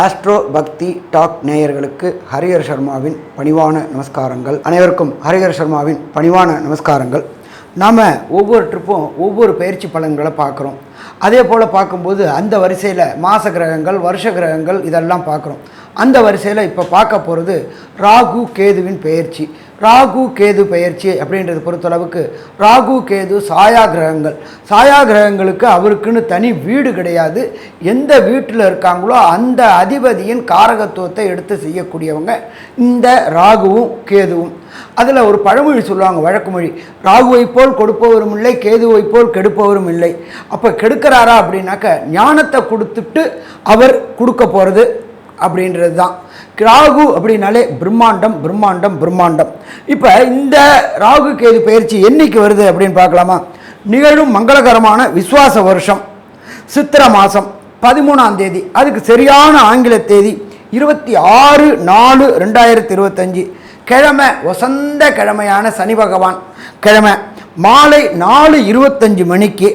Astro பக்தி talk நேயர்களுக்கு ஹரிஹர் சர்மாவின் பணிவான நமஸ்காரங்கள். அனைவருக்கும் ஹரிஹர் சர்மாவின் பணிவான நமஸ்காரங்கள். நாம் ஒவ்வொரு ட்ரிப்பும் ஒவ்வொரு பயிற்சி பலன்களை பார்க்குறோம். அதே போல் பார்க்கும்போது அந்த வரிசையில் மாச கிரகங்கள் வருஷ கிரகங்கள் இதெல்லாம் பார்க்குறோம். அந்த வரிசையில் இப்போ பார்க்க போகிறது ராகு கேதுவின் பயிற்சி. ராகு கேது பெயர்ச்சி அப்படின்றது பொறுத்தளவுக்கு ராகு கேது சாயா கிரகங்கள் சாயா கிரகங்களுக்கு அவருக்குன்னு தனி வீடு கிடையாது. எந்த வீட்டில் இருக்காங்களோ அந்த அதிபதியின் காரகத்துவத்தை எடுத்து செய்யக்கூடியவங்க இந்த ராகுவும் கேதுவும். அதில் ஒரு பழமொழி சொல்லுவாங்க வழக்குமொழி ராகுவை போல் கொடுப்பவரும் இல்லை கேதுவை போல் கெடுப்பவரும் இல்லை. அப்போ கெடுக்கிறாரா அப்படின்னாக்க ஞானத்தை கொடுத்துட்டு அவர் கொடுக்க போகிறது. அப்படின்றது தான் ராகு அப்படின்னாலே பிரம்மாண்டம் பிரம்மாண்டம் பிரம்மாண்டம். இப்போ இந்த ராகு கேது பயிற்சி என்னைக்கு வருது அப்படின்னு பார்க்கலாமா? நிகழும் மங்களகரமான விஸ்வாச வருஷம் சித்திர மாதம் பதிமூணாம் தேதி. அதுக்கு சரியான ஆங்கில தேதி இருபத்தி ஆறு நாலு ரெண்டாயிரத்தி இருபத்தஞ்சி. கிழமை வசந்த கிழமையான சனி பகவான். கிழமை மாலை நாலு இருபத்தஞ்சு மணிக்கு.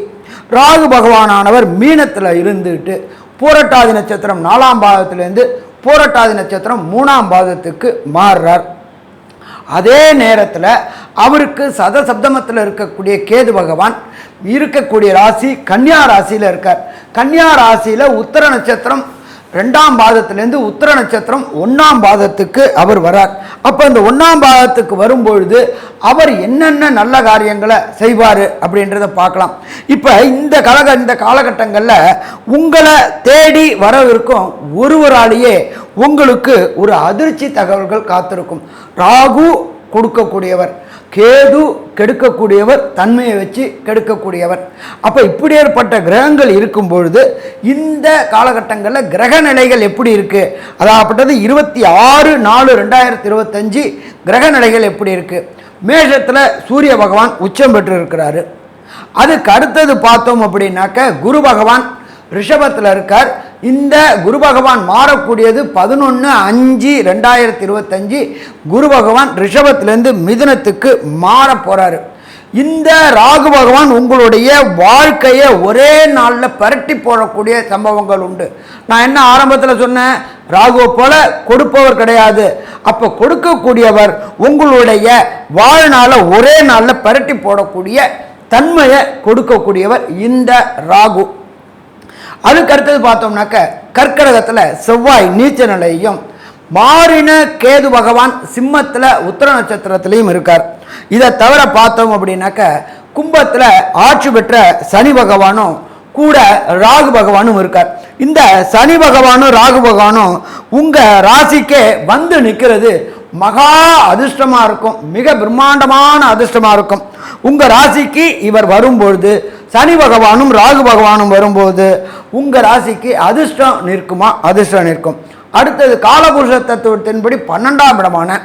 ராகு பகவானானவர் மீனத்தில் இருந்துட்டு பூரட்டாதி நட்சத்திரம் நாலாம் பாதத்திலேருந்து பூரட்டாதி நட்சத்திரம் மூணாம் பாதத்துக்கு மாறுறார். அதே நேரத்தில் அவருக்கு சத சப்தமத்தில் இருக்கக்கூடிய கேது பகவான் இருக்கக்கூடிய ராசி கன்னியா ராசியில் இருக்கார். கன்னியா ராசியில் உத்தர நட்சத்திரம் ரெண்டாம் பாதத்திலேருந்து உத்தர நட்சத்திரம் ஒன்றாம் பாதத்துக்கு அவர் வரார். அப்போ இந்த ஒன்றாம் பாதத்துக்கு வரும்பொழுது அவர் என்னென்ன நல்ல காரியங்களை செய்வார் அப்படின்றத பார்க்கலாம். இப்போ இந்த கலக இந்த காலகட்டங்களில் உங்களை தேடி வரவிருக்கும் ஒருவராலேயே உங்களுக்கு ஒரு அதிர்ச்சி தகவல்கள் காத்திருக்கும். ராகு கொடுக்கக்கூடியவர். கேது கெடுக்கக்கூடியவர் தன்மையை வச்சு கெடுக்கக்கூடியவர். அப்போ இப்படி ஏற்பட்ட கிரகங்கள் இருக்கும் பொழுது இந்த காலகட்டங்களில் கிரக நிலைகள் எப்படி இருக்குது அதாகப்பட்டது இருபத்தி ஆறு நாலு ரெண்டாயிரத்தி இருபத்தஞ்சி கிரக நிலைகள் எப்படி இருக்குது மேஷத்தில் சூரிய பகவான் உச்சம் பெற்று இருக்கிறாரு அதுக்கு அடுத்தது பார்த்தோம் அப்படின்னாக்க குரு பகவான் ரிஷபத்தில் இருக்கார். இந்த குரு பகவான் மாறக்கூடியது பதினொன்று அஞ்சு ரெண்டாயிரத்தி இருபத்தஞ்சி. குரு பகவான் ரிஷபத்திலேருந்து மிதுனத்துக்கு மாற போகிறாரு இந்த ராகு பகவான் உங்களுடைய வாழ்க்கையை ஒரே நாளில் பரட்டி போடக்கூடிய சம்பவங்கள் உண்டு. நான் என்ன ஆரம்பத்தில் சொன்னேன்? ராகுவை போல கொடுப்பவர் கிடையாது. அப்போ கொடுக்கக்கூடியவர் உங்களுடைய வாழ்நாளை ஒரே நாளில் பரட்டி போடக்கூடிய தன்மையை கொடுக்கக்கூடியவர் இந்த ராகு. அதுக்கு அடுத்தது பார்த்தோம்னாக்க கற்கடகத்தில் செவ்வாய் நீச்ச நிலையும் மாறின கேது பகவான் சிம்மத்தில் உத்தர நட்சத்திரத்திலையும் இருக்கார். இதை தவிர பார்த்தோம் அப்படின்னாக்க கும்பத்தில் ஆட்சி பெற்ற சனி பகவானும் கூட ராகு பகவானும் இருக்கார். இந்த சனி பகவானும் ராகு பகவானும் உங்கள் ராசிக்கே வந்து நிற்கிறது மகா அதிர்ஷ்டமாக இருக்கும் மிக பிரம்மாண்டமான அதிர்ஷ்டமாக இருக்கும். உங்கள் ராசிக்கு இவர் வரும்பொழுது சனி பகவானும் ராகு பகவானும் வரும்போது உங்கள் ராசிக்கு அதிர்ஷ்டம் நிற்குமா? அதிர்ஷ்டம் நிற்கும். அடுத்தது காலபுருஷ தத்துவத்தின்படி பன்னெண்டாம் இடமான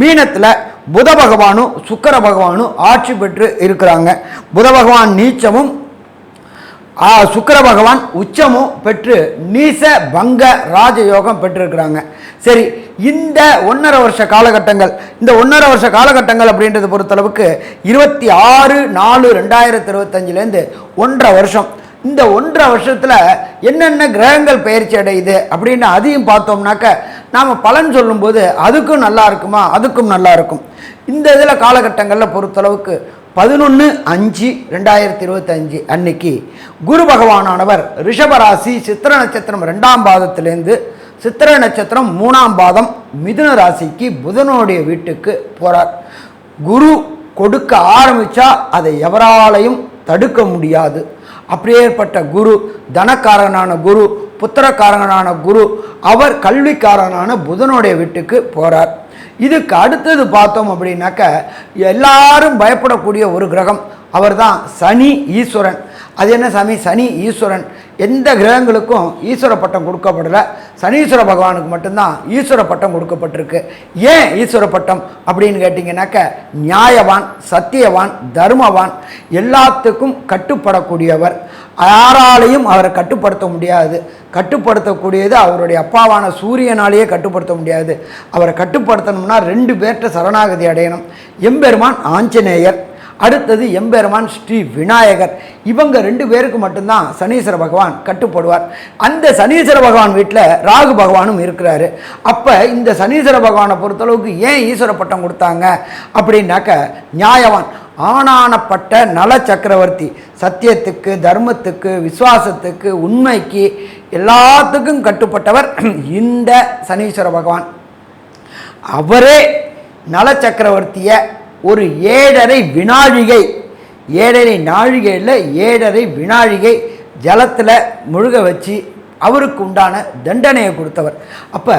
மீனத்தில் புத பகவானும் சுக்கர பகவானும் ஆட்சி பெற்று இருக்கிறாங்க. புத பகவான் நீச்சமும் சுக்கர பகவான் உச்சமும் பெற்று நீச பங்க ராஜயோகம் பெற்றிருக்கிறாங்க. சரி இந்த ஒன்றரை வருஷ காலகட்டங்கள் இந்த ஒன்றரை வருஷ காலகட்டங்கள் அப்படின்றத பொறுத்தளவுக்கு இருபத்தி ஆறு நாலு ரெண்டாயிரத்தி இருபத்தஞ்சிலேருந்து ஒன்றரை வருஷம். இந்த ஒன்றரை வருஷத்தில் என்னென்ன கிரகங்கள் பயிற்சி அடையுது அப்படின்னு அதையும் பார்த்தோம்னாக்க நாம் பலன் சொல்லும்போது அதுக்கும் நல்லா இருக்குமா அதுக்கும் நல்லா இருக்கும். இந்த இதில் காலகட்டங்களில் பொறுத்தளவுக்கு பதினொன்று அஞ்சு ரெண்டாயிரத்தி இருபத்தஞ்சு அன்னைக்கு குரு பகவானானவர் ரிஷபராசி சித்திர நட்சத்திரம் ரெண்டாம் பாதத்திலேருந்து சித்திர நட்சத்திரம் மூணாம் பாதம் மிதுன ராசிக்கு புதனுடைய வீட்டுக்கு போகிறார் குரு கொடுக்க ஆரம்பித்தா அதை எவராலையும் தடுக்க முடியாது. அப்படியேற்பட்ட குரு தனக்காரனான குரு புத்திரக்காரனான குரு அவர் கல்விக்காரனான புதனுடைய வீட்டுக்கு போகிறார் இதுக்கு அடுத்தது பார்த்தோம் அப்படின்னாக்க எல்லாரும் பயப்படக்கூடிய ஒரு கிரகம். அவர்தான் சனி ஈஸ்வரன். அது என்ன சாமி? சனி ஈஸ்வரன். எந்த கிரகங்களுக்கும் ஈஸ்வர பட்டம் கொடுக்கப்படலை. சனீஸ்வர பகவானுக்கு மட்டும்தான் ஈஸ்வர பட்டம் கொடுக்கப்பட்டிருக்கு. ஏன் ஈஸ்வர பட்டம் அப்படின்னு கேட்டிங்கனாக்க நியாயவான் சத்தியவான் தர்மவான் எல்லாத்துக்கும் கட்டுப்படக்கூடியவர். யாராலையும் அவரை கட்டுப்படுத்த முடியாது. கட்டுப்படுத்தக்கூடியது அவருடைய அப்பாவான சூரியனாலேயே கட்டுப்படுத்த முடியாது. அவரை கட்டுப்படுத்தணும்னா ரெண்டு பேர்கிட்ட சரணாகதி அடையணும். எம்பெருமான் ஆஞ்சநேயர் அடுத்தது எம்பெருமான் ஸ்ரீ விநாயகர். இவங்க ரெண்டு பேருக்கு மட்டும்தான் சனீஸ்வர பகவான் கட்டுப்படுவார். அந்த சனீஸ்வர பகவான் வீட்டில் ராகு பகவானும் இருக்கிறாரு. அப்போ இந்த சனீஸ்வர பகவானை பொறுத்தளவுக்கு ஏன் ஈஸ்வர பட்டம் கொடுத்தாங்க? அப்படின்னாக்க நியாயவான். ஆனானப்பட்ட நல சக்கரவர்த்தி. சத்தியத்துக்கு தர்மத்துக்கு விசுவாசத்துக்கு உண்மைக்கு எல்லாத்துக்கும் கட்டுப்பட்டவர் இந்த சனீஸ்வர பகவான். அவரே நல சக்கரவர்த்தியை ஒரு ஏழரை வினாழிகை ஏழரை நாழிகையில் ஏழரை வினாழிகை ஜலத்தில் முழுக வச்சு அவருக்கு உண்டான தண்டனையை கொடுத்தவர். அப்போ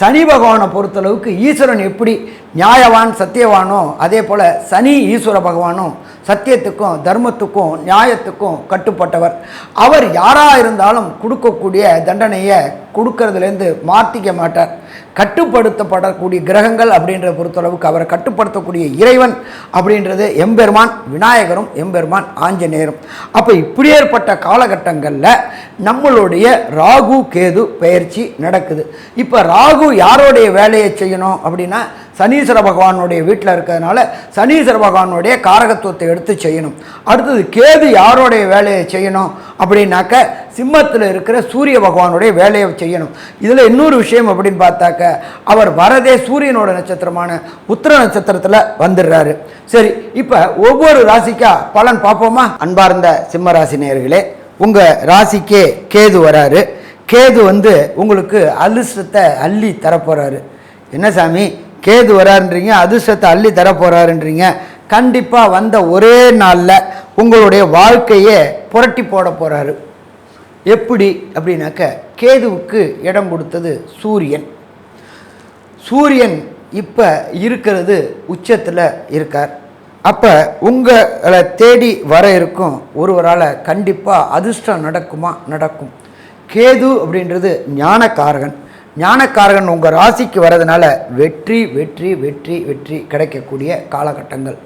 சனி பகவானை பொறுத்தளவுக்கு ஈஸ்வரன் எப்படி நியாயவான் சத்தியவானோ அதே போல் சனி ஈஸ்வர பகவானும் சத்தியத்துக்கும் தர்மத்துக்கும் நியாயத்துக்கும் கட்டுப்பட்டவர். அவர் யாராக இருந்தாலும் கொடுக்கக்கூடிய தண்டனையை கொடுக்கறதுலேருந்து மாற்றிக்க மாட்டார். கட்டுப்படுத்தப்படக்கூடிய கிரகங்கள் அப்படின்ற பொறுத்தளவுக்கு அவரை கட்டுப்படுத்தக்கூடிய இறைவன் அப்படின்றது எம்பெருமான் விநாயகரும் எம்பெருமான் ஆஞ்சநேயரும். அப்போ இப்படியேற்பட்ட காலகட்டங்களில் நம்மளுடைய ராகு கேது பயிற்சி நடக்குது. இப்போ ராகு யாரோடைய வேலையை செய்யணும் அப்படின்னா சனீஸ்வர பகவானுடைய வீட்டில் இருக்கிறதுனால சனீஸ்வர பகவானுடைய காரகத்துவத்தை எடுத்து செய்யணும். அடுத்தது கேது யாரோடைய வேலையை செய்யணும் அப்படின்னாக்க சிம்மத்தில் இருக்கிற சூரிய பகவானுடைய வேலையை செய்யணும். இதில் இன்னொரு விஷயம் அப்படின்னு பார்த்தாக்க அவர் வரதே சூரியனோட நட்சத்திரமான உத்திர நட்சத்திரத்தில் வந்துடுறாரு. சரி இப்போ ஒவ்வொரு ராசிக்கா பலன் பார்ப்போமா? அன்பார்ந்த சிம்ம ராசி நேர்களே உங்கள் ராசிக்கே கேது வராரு. கேது வந்து உங்களுக்கு அலுசத்தை அள்ளி தரப்போகிறாரு என்ன சாமி? கேது வராருன்றீங்க அதிர்ஷ்டத்தை அள்ளி தர போகிறாருன்றீங்க கண்டிப்பாக வந்த ஒரே நாளில் உங்களுடைய வாழ்க்கையை புரட்டி போட போகிறாரு எப்படி அப்படின்னாக்க கேதுவுக்கு இடம் கொடுத்தது சூரியன். சூரியன் இப்போ இருக்கிறது உச்சத்தில் இருக்கார். அப்போ உங்களை தேடி வர இருக்கும் ஒருவரால் கண்டிப்பாக அதிர்ஷ்டம் நடக்குமா? நடக்கும். கேது அப்படின்றது ஞானக்காரகன். ஞானக்காரகன் உங்கள் ராசிக்கு வரதுனால வெற்றி வெற்றி வெற்றி வெற்றி கிடைக்கக்கூடிய காலகட்டங்கள்.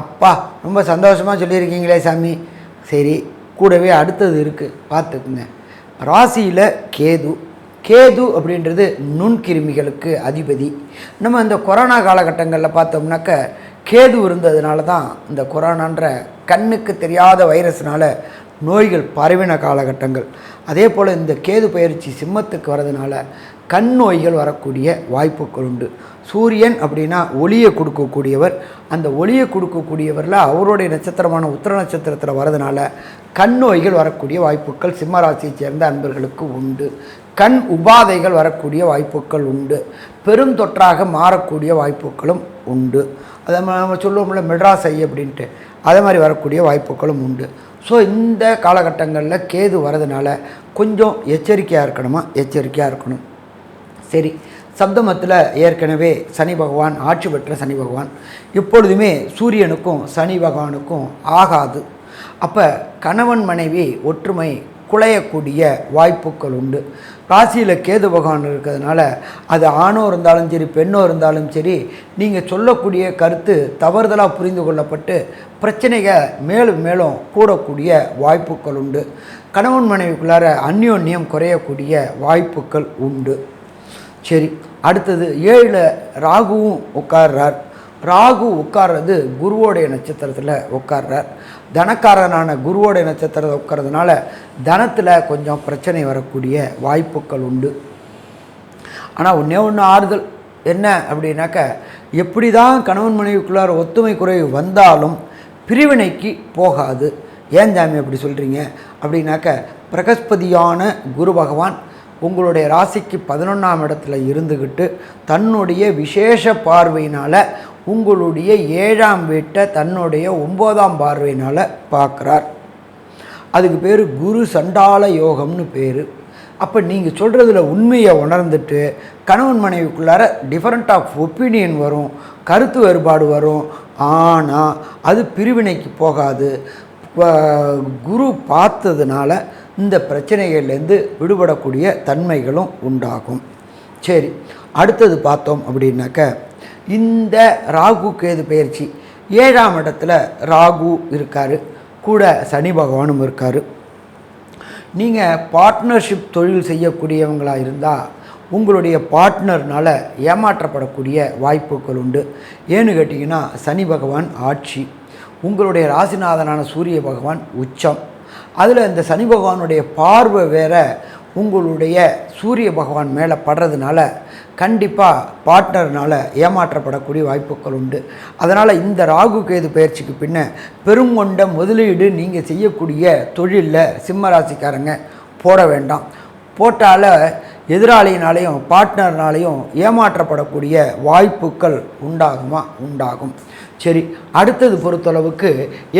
அப்பா ரொம்ப சந்தோஷமாக சொல்லியிருக்கீங்களே சாமி. சரி கூடவே அடுத்தது இருக்குது பார்த்துக்குங்க. ராசியில் கேது. கேது அப்படின்றது நுண்கிருமிகளுக்கு அதிபதி. நம்ம இந்த கொரோனா காலகட்டங்களில் பார்த்தோம்னாக்க கேது இருந்ததுனால தான் இந்த கொரோனான்ற கண்ணுக்கு தெரியாத வைரஸ்னால நோய்கள் பரவின காலகட்டங்கள். அதே போல் இந்த கேது பயிற்சி சிம்மத்துக்கு வரதுனால கண் நோய்கள் வரக்கூடிய வாய்ப்புகள் உண்டு. சூரியன் அப்படின்னா ஒளியை கொடுக்கக்கூடியவர். அந்த ஒளியை கொடுக்கக்கூடியவரில் அவருடைய நட்சத்திரமான உத்திர நட்சத்திரத்தில் வரதுனால கண் நோய்கள் வரக்கூடிய வாய்ப்புகள் சிம்மராசியை சேர்ந்த அன்பர்களுக்கு உண்டு. கண் உபாதைகள் வரக்கூடிய வாய்ப்புகள் உண்டு. பெரும் தொற்றாக மாறக்கூடிய வாய்ப்புகளும் உண்டு. அதை நம்ம சொல்லுவோம்ல மெட்ராஸ் ஐ அப்படின்ட்டு. அதே மாதிரி வரக்கூடிய வாய்ப்புகளும் உண்டு. ஸோ இந்த காலகட்டங்களில் கேது வரதுனால கொஞ்சம் எச்சரிக்கையாக இருக்கணுமா? எச்சரிக்கையாக இருக்கணும். சரி. சப்தமத்தில் ஏற்கனவே சனி பகவான் ஆட்சி பெற்ற சனி பகவான். எப்பொழுதுமே சூரியனுக்கும் சனி பகவானுக்கும் ஆகாது. அப்போ கணவன் மனைவி ஒற்றுமை குலையக்கூடிய வாய்ப்புகள் உண்டு. ராசியில் கேது பகவான் இருக்கிறதுனால அது ஆணோ இருந்தாலும் சரி பெண்ணோ இருந்தாலும் சரி நீங்கள் சொல்லக்கூடிய கருத்து தவறுதலாக புரிந்து கொள்ளப்பட்டு பிரச்சனைகள் மேலும் மேலும் கூடக்கூடிய வாய்ப்புகள் உண்டு. கணவன் மனைவிக்குள்ளார அந்யோன்யம் குறையக்கூடிய வாய்ப்புகள் உண்டு. சரி அடுத்தது ஏழில் ராகுவும் உட்கார்றார். ராகு உட்கார்றது குருவோடைய நட்சத்திரத்தில் உட்கார்றார். தனக்காரனான குருவோட நட்சத்திரத்தை உட்கறதுனால தனத்தில் கொஞ்சம் பிரச்சனை வரக்கூடிய வாய்ப்புகள் உண்டு. ஆனால் ஒன்றே ஒன்று ஆறுதல் என்ன அப்படின்னாக்க எப்படி தான் கணவன் மனைவிக்குள்ளார் ஒத்துமை குறைவு வந்தாலும் பிரிவினைக்கு போகாது. ஏன் ஜாமி அப்படி சொல்கிறீங்க அப்படின்னாக்க பிரகஸ்பதியான குரு பகவான் உங்களுடைய ராசிக்கு பதினொன்றாம் இடத்துல இருந்துக்கிட்டு தன்னுடைய விசேஷ பார்வையினால் உங்களுடைய ஏழாம் வீட்டை தன்னுடைய ஒம்போதாம் பார்வையினால் பார்க்குறார். அதுக்கு பேர் குரு சண்டால யோகம்னு பேர். அப்போ நீங்கள் சொல்கிறதுல உண்மையை உணர்ந்துட்டு கணவன் மனைவிக்குள்ளார டிஃப்ரெண்ட் ஆஃப் ஒப்பீனியன் வரும் கருத்து வேறுபாடு வரும். ஆனால் அது பிரிவினைக்கு போகாது. குரு பார்த்ததுனால இந்த பிரச்சனைகள்லேருந்து விடுபடக்கூடிய தன்மைகளும் உண்டாகும். சரி அடுத்தது பார்த்தோம் அப்படின்னாக்க இந்த ராகு கேது பயிற்சி ஏழாம் இடத்துல ராகு இருக்கார். கூட சனி பகவானும் இருக்கார். நீங்கள் பார்ட்னர்ஷிப் தொழில் செய்யக்கூடியவங்களாக இருந்தால் உங்களுடைய பார்ட்னர்னால் ஏமாற்றப்படக்கூடிய வாய்ப்புகள் உண்டு. ஏன்னு கேட்டிங்கன்னா சனி பகவான் ஆட்சி. உங்களுடைய ராசிநாதனான சூரிய பகவான் உச்சம். அதில் இந்த சனி பகவானுடைய பார்வை வேற உங்களுடைய சூரிய பகவான் மேலே படுறதுனால கண்டிப்பாக பார்ட்னர்னால் ஏமாற்றப்படக்கூடிய வாய்ப்புகள் உண்டு. அதனால் இந்த ராகு கேது பயிற்சிக்கு பின்ன பெருங்கொண்ட முதலீடு நீங்கள் செய்யக்கூடிய தொழிலில் சிம்ம ராசிக்காரங்க போட வேண்டாம். போட்டால எதிராளியினாலையும் பார்ட்னர்னாலையும் ஏமாற்றப்படக்கூடிய வாய்ப்புகள் உண்டாகுமா? உண்டாகும். சரி அடுத்தது பொறுத்தளவுக்கு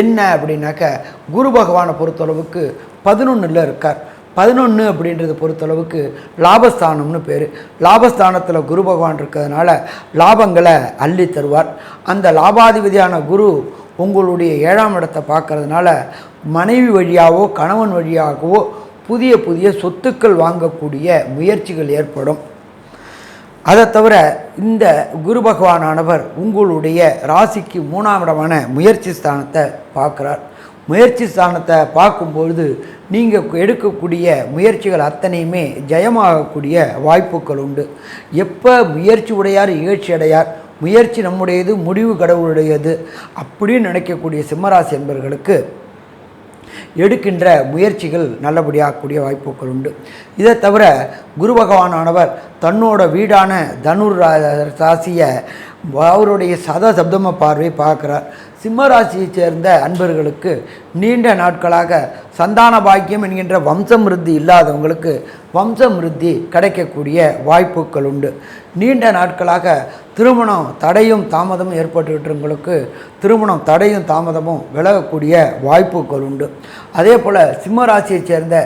என்ன அப்படின்னாக்க குரு பகவானை பொறுத்தளவுக்கு பதினொன்றில் இருக்கார். பதினொன்று அப்படின்றத பொறுத்தளவுக்கு லாபஸ்தானம்னு பேர். லாபஸ்தானத்தில் குரு பகவான் இருக்கிறதுனால லாபங்களை அள்ளி தருவார். அந்த லாபாதிபதியான குரு உங்களுடைய ஏழாம் இடத்தை பார்க்கறதுனால மனைவி வழியாகவோ கணவன் வழியாகவோ புதிய புதிய சொத்துக்கள் வாங்கக்கூடிய முயற்சிகள் ஏற்படும். அதை தவிர இந்த குரு பகவானானவர் உங்களுடைய ராசிக்கு மூணாம் இடமான முயற்சி ஸ்தானத்தை பார்க்குறார். முயற்சி ஸ்தானத்தை பார்க்கும்பொழுது நீங்கள் எடுக்கக்கூடிய முயற்சிகள் அத்தனையுமே ஜெயமாகக்கூடிய வாய்ப்புகள் உண்டு. எப்போ முயற்சி உடையார் இகழ்ச்சி அடையார் முயற்சி நம்முடையது முடிவு கடவுளுடையது அப்படின்னு நினைக்கக்கூடிய சிம்மராசி என்பவர்களுக்கு எடுக்கின்ற முயற்சிகள் நல்லபடியாகக்கூடிய வாய்ப்புகள் உண்டு. இதை தவிர குரு பகவானானவர் தன்னோட வீடான தனுர் ராசியை அவருடைய சத சப்தம பார்வை பார்க்குறார் சிம்மராசியை சேர்ந்த அன்பர்களுக்கு நீண்ட நாட்களாக சந்தான பாக்கியம் என்கின்ற வம்சமிருத்தி இல்லாதவங்களுக்கு வம்சமிருத்தி கிடைக்கக்கூடிய வாய்ப்புகள் உண்டு. நீண்ட நாட்களாக திருமணம் தடையும் தாமதமும் ஏற்பட்டுவிட்டவங்களுக்கு திருமணம் தடையும் தாமதமும் விலகக்கூடிய வாய்ப்புகள் உண்டு. அதே போல் சிம்மராசியை சேர்ந்த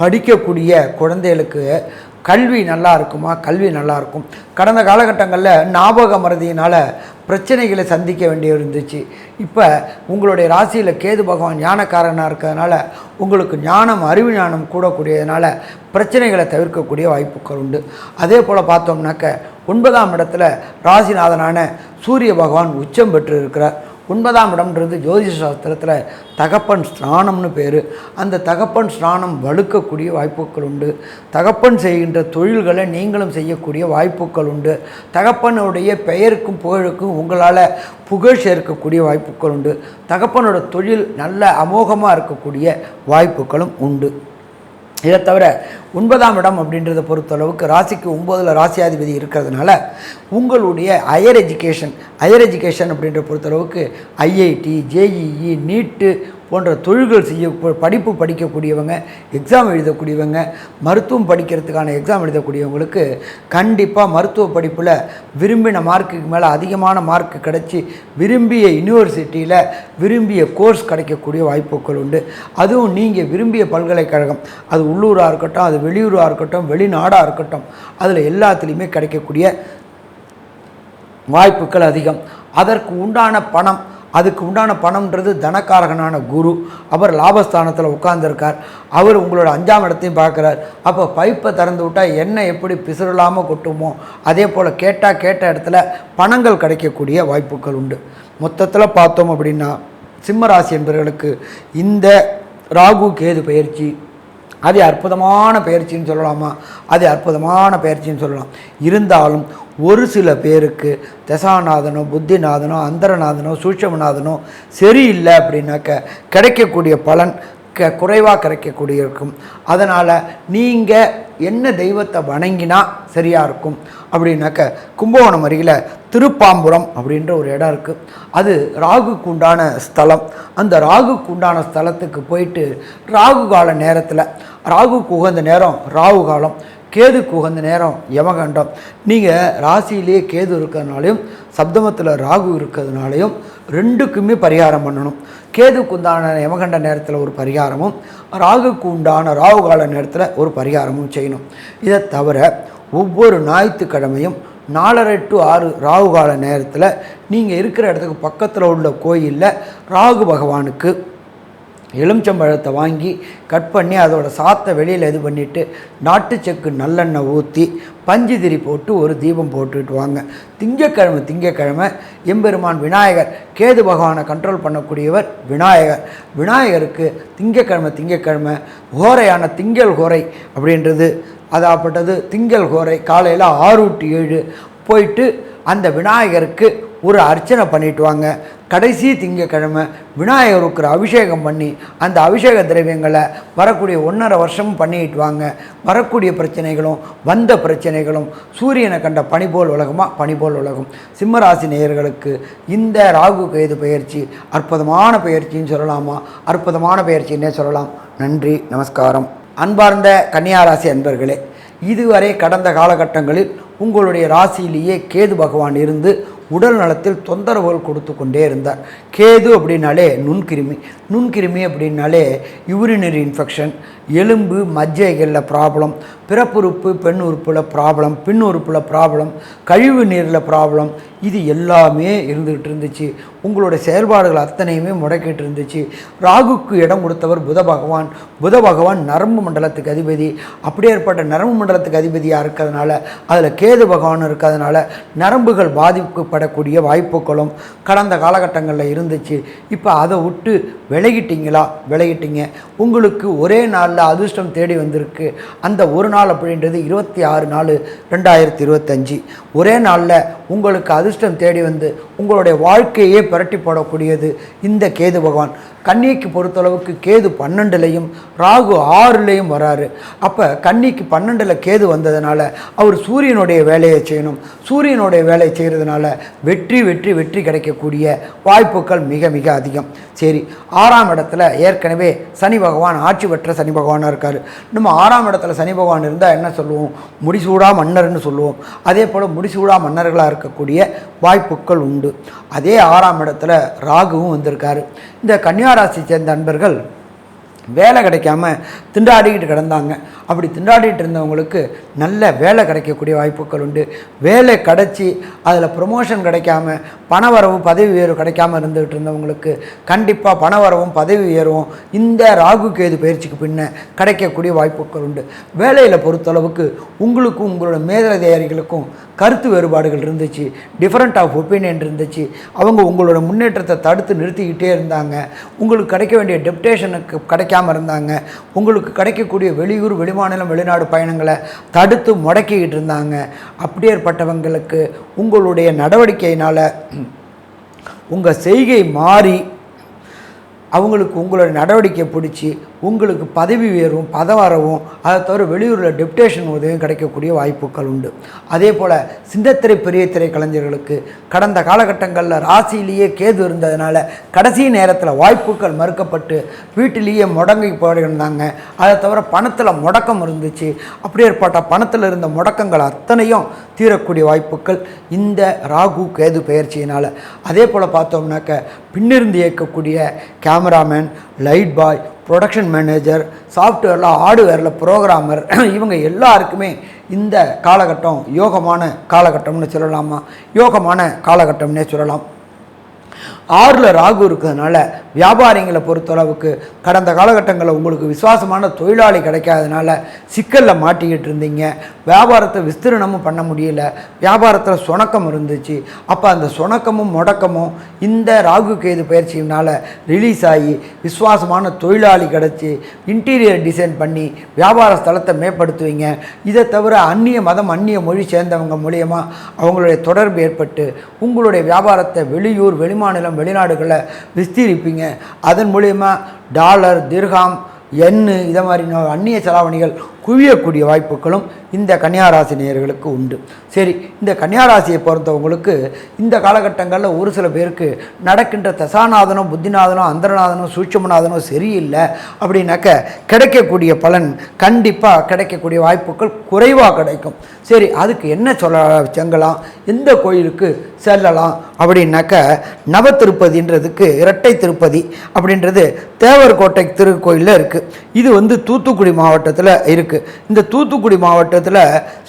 படிக்கக்கூடிய குழந்தைகளுக்கு கல்வி நல்லா இருக்குமா? கல்வி நல்லா இருக்கும். கடந்த காலகட்டங்களில் ஞாபக மறதியினால் பிரச்சனைகளை சந்திக்க வேண்டி இருந்துச்சு. இப்போ உங்களுடைய ராசியில் கேது பகவான் ஞானக்காரனாக இருக்கிறதுனால உங்களுக்கு ஞானம் அறிவு ஞானம் கூடக்கூடியதுனால பிரச்சனைகளை தவிர்க்கக்கூடிய வாய்ப்புகள் உண்டு. அதே போல் பார்த்தோம்னாக்க ஒன்பதாம் இடத்துல ராசிநாதனான சூரிய பகவான் உச்சம் பெற்று இருக்கிறார் ஒன்பதாம் இடம்ன்றது ஜோதிஷ சாஸ்திரத்தில் தகப்பன் ஸ்நானம்னு பேர். அந்த தகப்பன் ஸ்நானம் வலுக்கக்கூடிய வாய்ப்புகள் உண்டு. தகப்பன் செய்கின்ற தொழில்களை நீங்களும் செய்யக்கூடிய வாய்ப்புகள் உண்டு. தகப்பனுடைய பெயருக்கும் புகழுக்கும் உங்களால் புகழ் சேர்க்கக்கூடிய வாய்ப்புகள் உண்டு. தகப்பனோட தொழில் நல்ல அமோகமாக இருக்கக்கூடிய வாய்ப்புகளும் உண்டு. இதை தவிர ஒன்பதாம் இடம் அப்படின்றத பொறுத்தளவுக்கு ராசிக்கு ஒம்போதில் ராசியாதிபதி இருக்கிறதுனால உங்களுடைய ஹையர் எஜுகேஷன் ஹையர் எஜுகேஷன் அப்படின்ற பொறுத்தளவுக்கு ஐஐடி ஜேஇஇ நீட்டு போன்ற தொழில்கள் செய்ய படிப்பு படிக்கக்கூடியவங்க எக்ஸாம் எழுதக்கூடியவங்க மருத்துவம் படிக்கிறதுக்கான எக்ஸாம் எழுதக்கூடியவங்களுக்கு கண்டிப்பாக மருத்துவ படிப்பில் விரும்பின மார்க்குக்கு மேலே அதிகமான மார்க் கிடச்சி விரும்பிய யூனிவர்சிட்டியில் விரும்பிய கோர்ஸ் கிடைக்கக்கூடிய வாய்ப்புகள் உண்டு. அதுவும் நீங்கள் விரும்பிய பல்கலைக்கழகம். அது உள்ளூராக இருக்கட்டும் அது வெளியூராக இருக்கட்டும் வெளிநாடாக இருக்கட்டும் அதில் எல்லாத்துலேயுமே கிடைக்கக்கூடிய வாய்ப்புகள் அதிகம். அதற்கு உண்டான பணம் அதுக்கு உண்டான பணம்ன்றது தனக்காரகனான குரு. அவர் லாபஸ்தானத்தில் உட்கார்ந்துருக்கார். அவர் உங்களோட அஞ்சாம் இடத்தையும் பார்க்குறார். அப்போ பைப்பை திறந்து விட்டால் என்ன எப்படி பிசுறலாமல் கொட்டுமோ? அதே போல் கேட்டால் கேட்ட இடத்துல பணங்கள் கிடைக்கக்கூடிய வாய்ப்புகள் உண்டு. மொத்தத்தில் பார்த்தோம் அப்படின்னா சிம்மராசி என்பவர்களுக்கு இந்த ராகு கேது பயிற்சி அது அற்புதமான பயிற்சின்னு சொல்லலாமா? அது அற்புதமான பயிற்சின்னு சொல்லலாம். இருந்தாலும் ஒரு சில பேருக்கு தசாநாதனோ புத்திநாதனோ அந்தரநாதனோ சூட்சமநாதனோ சரியில்லை அப்படின்னாக்க கிடைக்கக்கூடிய பலன் க குறைவாக கிடைக்கக்கூடிய இருக்கும் அதனால் நீங்கள் என்ன தெய்வத்தை வணங்கினா சரியாக இருக்கும். அப்படின்னாக்க கும்பகோணம் அருகில் திருப்பாம்புரம் அப்படின்ற ஒரு இடம் இருக்குது அது ராகுக்கு உண்டான ஸ்தலம். அந்த ராகுக்கு உண்டான ஸ்தலத்துக்கு போயிட்டு ராகு கால நேரத்தில் ராகுக்கு உகந்த நேரம் ராகு காலம் கேதுக்கு உகந்த நேரம் யமகண்டம். நீங்கள் ராசியிலேயே கேது இருக்கிறதுனாலையும் சப்தமத்தில் ராகு இருக்கிறதுனாலையும் ரெண்டுக்குமே பரிகாரம் பண்ணணும். கேதுக்கு உண்டான யமகண்ட நேரத்தில் ஒரு பரிகாரமும் ராகுக்கு உண்டான ராகு கால நேரத்தில் ஒரு பரிகாரமும் செய்யணும். இதை தவிர ஒவ்வொரு ஞாயிற்றுக்கிழமையும் நாலரை டு ஆறு ராகு கால நேரத்தில் நீங்கள் இருக்கிற இடத்துக்கு பக்கத்தில் உள்ள கோயிலில் ராகு பகவானுக்கு எலுமிச்சம்பழத்தை வாங்கி கட் பண்ணி அதோட சாத்தை வெளியில் இது பண்ணிவிட்டு நாட்டு செக்கு நல்லெண்ணெய் ஊற்றி பஞ்சு திரி போட்டு ஒரு தீபம் போட்டுக்கிட்டு வாங்க. திங்கக்கிழமை திங்கக்கிழமை எம்பெருமான் விநாயகர் கேது பகவானை கண்ட்ரோல் பண்ணக்கூடியவர் விநாயகர். விநாயகருக்கு திங்கக்கிழமை திங்கக்கிழமை கோரையான திங்கள் கோரை அப்படின்றது. அதாப்பட்டது திங்கள் கோரை காலையில் ஆறு டு ஏழு போயிட்டு அந்த விநாயகருக்கு ஒரு அர்ச்சனை பண்ணிட்டு வாங்க. கடைசி திங்கக்கிழமை விநாயகருக்கு அபிஷேகம் பண்ணி அந்த அபிஷேக திரவியங்களை வரக்கூடிய ஒன்றரை வருஷமும் பண்ணிட்டு வாங்க. வரக்கூடிய பிரச்சனைகளும் வந்த பிரச்சனைகளும் சூரியனை கண்ட பனிபோல் உலகமாக பனிபோல் உலகம் சிம்மராசி நேயர்களுக்கு இந்த ராகு கைது பயிற்சி அற்புதமான பயிற்சின்னு சொல்லலாமா? அற்புதமான பயிற்சின்னே சொல்லலாம். நன்றி நமஸ்காரம். அன்பார்ந்த கன்னியாராசி அன்பர்களே இதுவரை கடந்த காலகட்டங்களில் உங்களுடைய ராசியிலேயே கேது பகவான் இருந்து உடல் நலத்தில் தொந்தரவுகள் கொடுத்து கொண்டே இருந்தார். கேது அப்படின்னாலே நுண்கிருமி. நுண்கிருமி அப்படின்னாலே யூரினரி இன்ஃபெக்ஷன் எலும்பு மஜ்ஜைகளில் ப்ராப்ளம் பிறப்புறுப்பு பெண் உறுப்பில் ப்ராப்ளம் பின் உறுப்பில் ப்ராப்ளம் கழிவு நீரில் ப்ராப்ளம் இது எல்லாமே இருந்துகிட்டு இருந்துச்சு. உங்களுடைய செயல்பாடுகள் அத்தனையுமே முடக்கிட்டு இருந்துச்சு. ராகுக்கு இடம் கொடுத்தவர் புத பகவான். புத பகவான் நரம்பு மண்டலத்துக்கு அதிபதி. அப்படியே ஏற்பட்ட நரம்பு மண்டலத்துக்கு அதிபதியாக இருக்கிறதுனால அதில் கேது பகவான் இருக்கிறதுனால நரம்புகள் பாதிக்கப்படக்கூடிய வாய்ப்புகளும் கடந்த காலகட்டங்களில் இருந்துச்சு. இப்போ அதை விட்டு விலகிட்டிங்களா? விலகிட்டிங்க. உங்களுக்கு ஒரே நாளில் அதிர்ஷ்டம் தேடி வந்திருக்கு. அந்த ஒரு நாள் அப்படின்றது இருபத்தி ஆறு நாலு ரெண்டாயிரத்தி இருபத்தஞ்சி. ஒரே நாளில் உங்களுக்கு அதிர்ஷ்டம் தேடி வந்து உங்களுடைய வாழ்க்கையே புரட்டி போடக்கூடியது இந்த கேது பகவான். கன்னிக்கு பொறுத்தளவுக்கு கேது பன்னெண்டுலையும் ராகு ஆறுலேயும் வராரு. அப்போ கன்னிக்கு பன்னெண்டில் கேது வந்ததுனால அவர் சூரியனுடைய வேலையை செய்யணும். சூரியனுடைய வேலையை செய்கிறதுனால வெற்றி வெற்றி வெற்றி கிடைக்கக்கூடிய வாய்ப்புகள் மிக மிக அதிகம். சரி ஆறாம் இடத்துல ஏற்கனவே சனி பகவான் ஆட்சி பெற்ற சனி பகவானாக இருக்கார். நம்ம ஆறாம் இடத்துல சனி பகவான் இருந்தால் என்ன சொல்லுவோம்? முடிசூடா மன்னர்னு சொல்லுவோம். அதே போல் முடிசூடா மன்னர்களாக இருக்கக்கூடிய வாய்ப்புகள் உண்டு. அதே ஆறாம் இடத்துல ராகுவும் வந்திருக்காரு. இந்த கன்னியாராசி சேர்ந்த அன்பர்கள் வேலை கிடைக்காம திண்டாடிக்கிட்டு கிடந்தாங்க. அப்படி திண்டாடிட்டு இருந்தவங்களுக்கு நல்ல வேலை கிடைக்கக்கூடிய வாய்ப்புகள் உண்டு. வேலை கிடச்சி அதில் ப்ரொமோஷன் கிடைக்காம பணவரவு பதவி உயர்வு கிடைக்காம இருந்துகிட்டு இருந்தவங்களுக்கு கண்டிப்பாக பணவரவும் பதவி உயர்வும் இந்த ராகு கேது பயிற்சிக்கு பின்ன கிடைக்கக்கூடிய வாய்ப்புகள் உண்டு. வேலையில் பொறுத்தளவுக்கு உங்களுக்கும் உங்களோட மேலதிகாரிகளுக்கும் கருத்து வேறுபாடுகள் இருந்துச்சு டிஃப்ரெண்ட் ஆஃப் ஒப்பீனியன் இருந்துச்சு. அவங்க உங்களோட முன்னேற்றத்தை தடுத்து நிறுத்திக்கிட்டே இருந்தாங்க. உங்களுக்கு கிடைக்க வேண்டிய டெப்டேஷனுக்கு கிடைக்காம இருந்தாங்க. உங்களுக்கு கிடைக்கக்கூடிய வெளியூர் வெளிமாநிலம் வெளிநாடு பயணங்களை தடுத்து முடக்கிக்கிட்டு இருந்தாங்க. அப்படியேற்பட்டவங்களுக்கு உங்களுடைய நடவடிக்கையினால் உங்கள் செய்கை மாறி அவங்களுக்கு உங்களோட நடவடிக்கை பிடிச்சி உங்களுக்கு பதவி உயர்வும் பதம் வரவும் அதை தவிர வெளியூரில் டெப்டேஷன் உதவியும் கிடைக்கக்கூடிய வாய்ப்புகள் உண்டு. அதே போல் சின்னத்திரை பெரிய திரை கலைஞர்களுக்கு கடந்த காலகட்டங்களில் ராசியிலேயே கேது இருந்ததுனால கடைசி நேரத்தில் வாய்ப்புகள் மறுக்கப்பட்டு வீட்டிலேயே முடங்கி போயிருந்தாங்க. அதை தவிர பணத்தில் முடக்கம் இருந்துச்சு. அப்படி ஏற்பட்ட பணத்தில் இருந்த முடக்கங்கள் அத்தனையும் தீரக்கூடிய வாய்ப்புகள் இந்த ராகு கேது பயிற்சியினால். அதே போல் பார்த்தோம்னாக்க பின்னிருந்து இயக்கக்கூடிய cameraman light boy production manager சாஃப்ட்வேரில் ஹார்டுவேரில் ப்ரோக்ராமர் இவங்க எல்லாருக்குமே இந்த காலகட்டம் யோகமான காலகட்டம்னு சொல்லலாமா? யோகமான காலகட்டம்னே சொல்லலாம். ஆறில் ராகு இருக்கிறதுனால வியாபாரிங்களை பொறுத்தளவுக்கு கடந்த காலகட்டங்களில் உங்களுக்கு விசுவாசமான தொழிலாளி கிடைக்காதனால சிக்கலில் மாட்டிக்கிட்டு இருந்தீங்க. வியாபாரத்தை விஸ்திரணமும் பண்ண முடியல. வியாபாரத்தில் சுணக்கம் இருந்துச்சு. அப்போ அந்த சுணக்கமும் முடக்கமும் இந்த ராகு கேது பயிற்சியினால் ரிலீஸ் ஆகி விசுவாசமான தொழிலாளி கிடச்சி இன்டீரியர் டிசைன் பண்ணி வியாபார ஸ்தலத்தை மேம்படுத்துவீங்க. இதை தவிர அந்நிய மதம் அந்நிய மொழி சேர்ந்தவங்க மூலியமாக அவங்களுடைய தொடர்பு ஏற்பட்டு உங்களுடைய வியாபாரத்தை வெளியூர் வெளிமாநிலம் வெளிநாடுகளில் விஸ்தீரிப்பீங்க. அதன் மூலயமா டாலர் திர்காம் எண்ணு இதை மாதிரி அந்நிய செலாவணிகள் குவியக்கூடிய வாய்ப்புகளும் இந்த கன்னியாராசி நேயர்களுக்கு உண்டு. சரி இந்த கன்னியாராசியை பொறுத்தவங்களுக்கு இந்த காலகட்டங்களில் ஒரு சில பேருக்கு நடக்கின்ற தசாநாதனோ புத்திநாதனோ அந்தரநாதனோ சூட்சமநாதனோ சரியில்லை அப்படின்னாக்க கிடைக்கக்கூடிய பலன் கண்டிப்பாக கிடைக்கக்கூடிய வாய்ப்புகள் குறைவாக கிடைக்கும். சரி அதுக்கு என்ன சொல்ல செங்கலாம்? எந்த கோயிலுக்கு செல்லலாம்? அப்படின்னாக்க நவ திருப்பதின்றதுக்கு இரட்டை திருப்பதி அப்படின்றது தேவர்கோட்டை திருக்கோயிலில் இருக்குது இது வந்து தூத்துக்குடி மாவட்டத்தில் இருக்குது இந்த தூத்துக்குடி மாவட்டத்தில்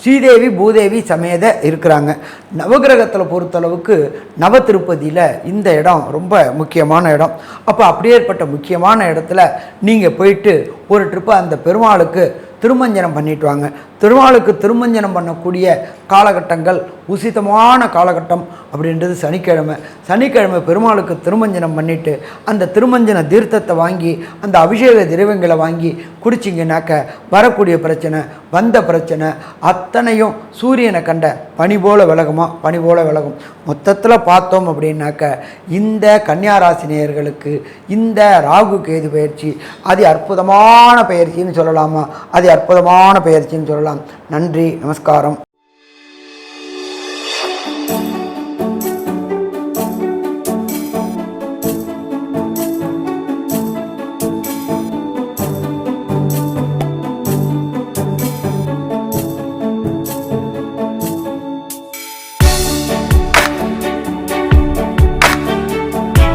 ஸ்ரீதேவி பூதேவி சமேத இருக்கிறாங்க. நவகிரகத்தில் பொறுத்தளவுக்கு நவ திருப்பதியில் இந்த இடம் ரொம்ப முக்கியமான இடம். அப்போ அப்படியேற்பட்ட முக்கியமான இடத்துல நீங்கள் போயிட்டு ஒரு ட்ரிப்பு அந்த பெருமாளுக்கு திருமஞ்சனம் பண்ணிட்டு வாங்க திருமாலுக்கு திருமஞ்சனம் பண்ணக்கூடிய காலகட்டங்கள் உசிதமான காலகட்டம் அப்படின்றது சனிக்கிழமை. சனிக்கிழமை பெருமாளுக்கு திருமஞ்சனம் பண்ணிட்டு அந்த திருமஞ்சன தீர்த்தத்தை வாங்கி அந்த அபிஷேக திரவியங்களை வாங்கி குடிச்சிங்கனாக்க வரக்கூடிய பிரச்சனை வந்த பிரச்சனை அத்தனையும் சூரியனை கண்ட பனி போல விலகுமா? பனி போல விலகும். மொத்தத்தில் பார்த்தோம் அப்படின்னாக்க இந்த கன்னியாராசினியர்களுக்கு இந்த ராகு கேது பயிற்சி அது அற்புதமான பயிற்சின்னு சொல்லலாமா? அது அற்புதமான பயிற்சின்னு சொல்லலாம். நன்றி நமஸ்காரம்.